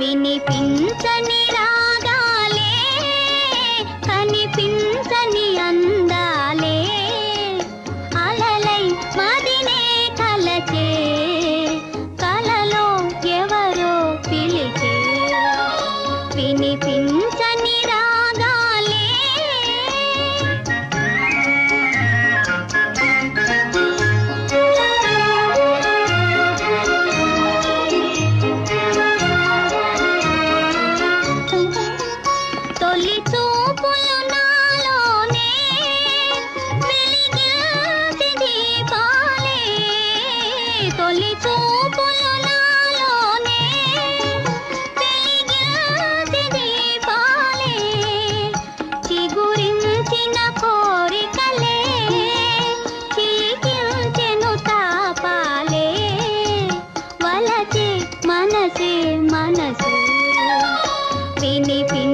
వినిపించని వినిపించని రాగాలే. తొలి చూపులు నాలోనే వెలిగాసి దీపాలే. తొలి చూ మనసే మనసు వినిపి